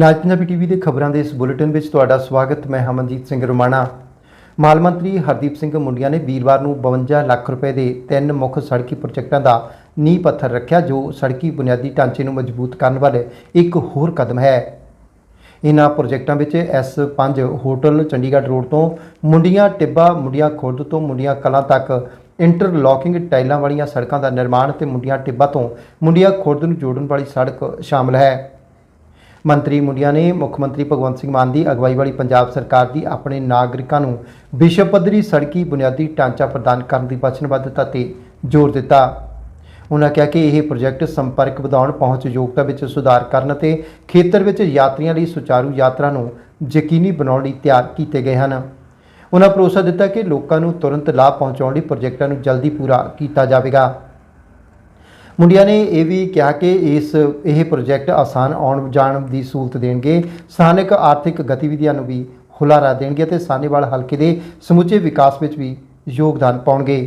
ਨਾਜ Punjabi TV ਦੇ ਖਬਰਾਂ ਦੇ ਇਸ ਬੁਲੇਟਿਨ ਵਿੱਚ ਤੁਹਾਡਾ ਸਵਾਗਤ, ਮੈਂ ਹਮਨਜੀਤ ਸਿੰਘ ਰੋਮਾਣਾ। ਮਾਲ ਮੰਤਰੀ ਹਰਦੀਪ ਸਿੰਘ ਮੁੰਡੀਆਂ ਨੇ ਵੀਰਵਾਰ ਨੂੰ 52 ਲੱਖ ਰੁਪਏ ਦੇ ਤਿੰਨ ਮੁੱਖ ਸੜਕੀ ਪ੍ਰੋਜੈਕਟਾਂ ਦਾ ਨੀਂਹ ਪੱਥਰ ਰੱਖਿਆ, ਜੋ ਸੜਕੀ ਬੁਨਿਆਦੀ ਢਾਂਚੇ ਨੂੰ ਮਜ਼ਬੂਤ ਕਰਨ ਵਾਲੇ ਇੱਕ ਹੋਰ ਕਦਮ ਹੈ। ਇਨ੍ਹਾਂ ਪ੍ਰੋਜੈਕਟਾਂ ਵਿੱਚ S5 ਹੋਟਲ ਚੰਡੀਗੜ੍ਹ ਰੋਡ ਤੋਂ ਮੁੰਡੀਆਂ ਟਿੱਬਾ, ਮੁੰਡੀਆਂ ਖੁਰਦ ਤੋਂ ਮੁੰਡੀਆਂ ਕਲਾਂ ਤੱਕ ਇੰਟਰਲੌਕਿੰਗ ਟਾਈਲਾਂ ਵਾਲੀਆਂ ਸੜਕਾਂ ਦਾ ਨਿਰਮਾਣ ਤੇ ਮੁੰਡੀਆਂ ਟਿੱਬਾ ਤੋਂ ਮੁੰਡੀਆਂ ਖੁਰਦ ਨੂੰ ਜੋੜਨ ਵਾਲੀ ਸੜਕ ਸ਼ਾਮਲ ਹੈ। ਮੰਤਰੀ ਮੁੰਡੀਆਂ ਨੇ ਮੁੱਖ ਮੰਤਰੀ ਭਗਵੰਤ ਸਿੰਘ ਮਾਨ ਦੀ ਅਗਵਾਈ ਵਾਲੀ ਪੰਜਾਬ ਸਰਕਾਰ ਦੀ ਆਪਣੇ ਨਾਗਰਿਕਾਂ ਨੂੰ ਵਿਸ਼ਵ ਪੱਧਰੀ ਸੜਕੀ ਬੁਨਿਆਦੀ ਢਾਂਚਾ ਪ੍ਰਦਾਨ ਕਰਨ ਦੀ ਵਚਨਬੱਧਤਾ ਤੇ ਜ਼ੋਰ ਦਿੱਤਾ। ਉਨ੍ਹਾਂ ਕਿਹਾ ਕਿ ਇਹ ਪ੍ਰੋਜੈਕਟ ਸੰਪਰਕ ਵਧਾਉਣ, ਪਹੁੰਚ ਯੋਗਤਾ ਵਿੱਚ ਸੁਧਾਰ ਕਰਨ ਅਤੇ ਖੇਤਰ ਵਿੱਚ ਯਾਤਰੀਆਂ ਲਈ ਸੁਚਾਰੂ ਯਾਤਰਾ ਨੂੰ ਯਕੀਨੀ ਬਣਾਉਣ ਲਈ ਤਿਆਰ ਕੀਤੇ ਗਏ ਹਨ। ਉਨ੍ਹਾਂ ਭਰੋਸਾ ਦਿੱਤਾ ਕਿ ਲੋਕਾਂ ਨੂੰ ਤੁਰੰਤ ਲਾਭ ਪਹੁੰਚਾਉਣ ਲਈ ਪ੍ਰੋਜੈਕਟਾਂ ਨੂੰ ਜਲਦੀ ਪੂਰਾ ਕੀਤਾ ਜਾਵੇਗਾ। ਮੁੰਡਿਆਂ ਨੇ ਇਹ ਵੀ ਕਿਹਾ ਕਿ ਇਸ, ਇਹ ਪ੍ਰੋਜੈਕਟ ਆਸਾਨ ਆਉਣ ਜਾਣ ਦੀ ਸਹੂਲਤ ਦੇਣਗੇ, ਸਥਾਨਕ ਆਰਥਿਕ ਗਤੀਵਿਧੀਆਂ ਨੂੰ ਵੀ ਹੁਲਾਰਾ ਦੇਣਗੇ ਅਤੇ ਸਾਨੇਵਾਲ ਹਲਕੇ ਦੇ ਸਮੁੱਚੇ ਵਿਕਾਸ ਵਿੱਚ ਵੀ ਯੋਗਦਾਨ ਪਾਉਣਗੇ।